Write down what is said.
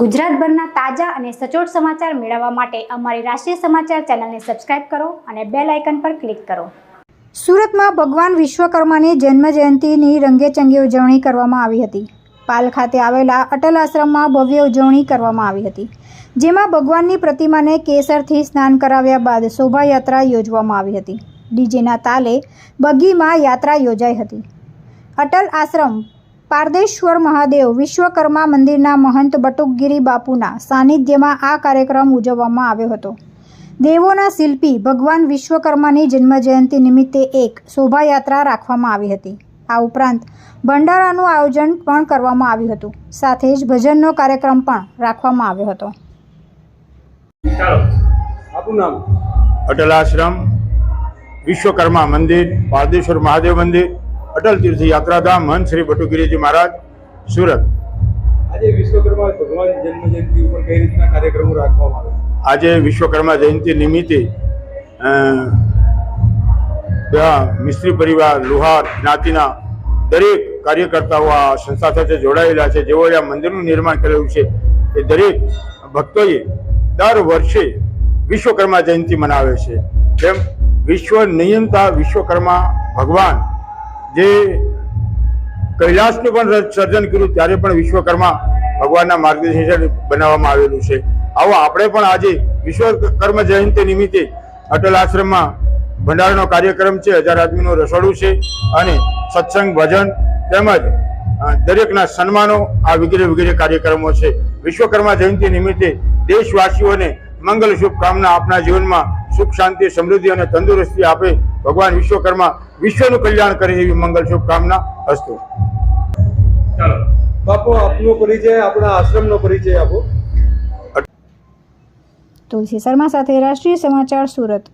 ગુજરાતભરના તાજા અને સચોટ સમાચાર મેળવવા માટે અમારી રાષ્ટ્રીય સમાચાર ચેનલને સબસ્ક્રાઇબ કરો અને બેલ આઇકન પર ક્લિક કરો. સુરતમાં ભગવાન વિશ્વકર્માની જન્મ જયંતિની રંગેચંગે ઉજવણી કરવામાં આવી હતી. પાલ ખાતે આવેલા અટલ આશ્રમમાં ભવ્ય ઉજવણી કરવામાં આવી હતી. જેમાં ભગવાનની પ્રતિમાને કેસરથી સ્નાન કરાવ્યા બાદ શોભાયાત્રા યોજવામાં આવી હતી. ડીજેના તાલે બગીમાં યાત્રા યોજાઈ હતી. અટલ આશ્રમ પારદેશ્વર મહાદેવ વિશ્વકર્મા મંદિરના મહંત બટુકગીરી બાપુના સાનિધ્યમાં આ કાર્યક્રમ ઉજવવામાં આવ્યો હતો. દેવોના શિલ્પી ભગવાન વિશ્વકર્માની જન્મજયંતિ નિમિત્તે એક શોભાયાત્રા રાખવામાં આવી હતી. આ ઉપરાંત ભંડારાનું આયોજન પણ કરવામાં આવ્યું હતું. સાથે જ ભજનનો કાર્યક્રમ પણ રાખવામાં આવ્યો હતો. ચાલો અટલ આશ્રમ વિશ્વકર્મા મંદિર પારદેશ્વર મહાદેવ મંદિર અટલ તીર્થ યાત્રાધામ મહંત શ્રી બટુગીરીજી મહારાજ સુરત. આજે વિશ્વકર્મા ભગવાન જન્મ જયંતિ ઉપર કઈ રીતના કાર્યક્રમો રાખવામાં આવે આજે વિશ્વકર્મા જયંતિ નિમિત્તે મિસ્ત્રી પરિવાર લુહાર જ્ઞાતિના દરેક કાર્યકર્તાઓ આ સંસ્થા સાથે જોડાયેલા છે. જેઓએ આ મંદિરનું નિર્માણ કરેલું છે એ દરેક ભક્તોએ દર વર્ષે વિશ્વકર્મા જયંતિ મનાવે છે. જેમ વિશ્વ નિયંતા વિશ્વકર્મા ભગવાન જે કૈલાસનું પણ સર્જન કર્યું, ત્યારે પણ વિશ્વકર્મા ભગવાનના માર્ગદર્શન બનાવવામાં આવેલું છે. આવો આપણે પણ આજે વિશ્વકર્મ જયંતિ નિમિત્તે અટલ આશ્રમમાં ભંડારાનો કાર્યક્રમ છે, હજાર આદમીનું રસોડું છે અને સત્સંગ, ભજન તેમજ દરેકના સન્માનો આ વગેરે વગેરે કાર્યક્રમો છે. વિશ્વકર્મા જયંતિ નિમિત્તે દેશવાસીઓને મંગલ શુભકામના આપના જીવનમાં સુખ, શાંતિ, સમૃદ્ધિ અને તંદુરસ્તી આપે ભગવાન વિશ્વકર્મા વિશ્વનું કલ્યાણ કરે એવી મંગલ શુભકામના હસ્તુ બાપુ આપનો પરિચય આપણા આશ્રમનો પરિચય આપો. તુલસી શર્મા સાથે રાષ્ટ્રીય સમાચાર સુરત.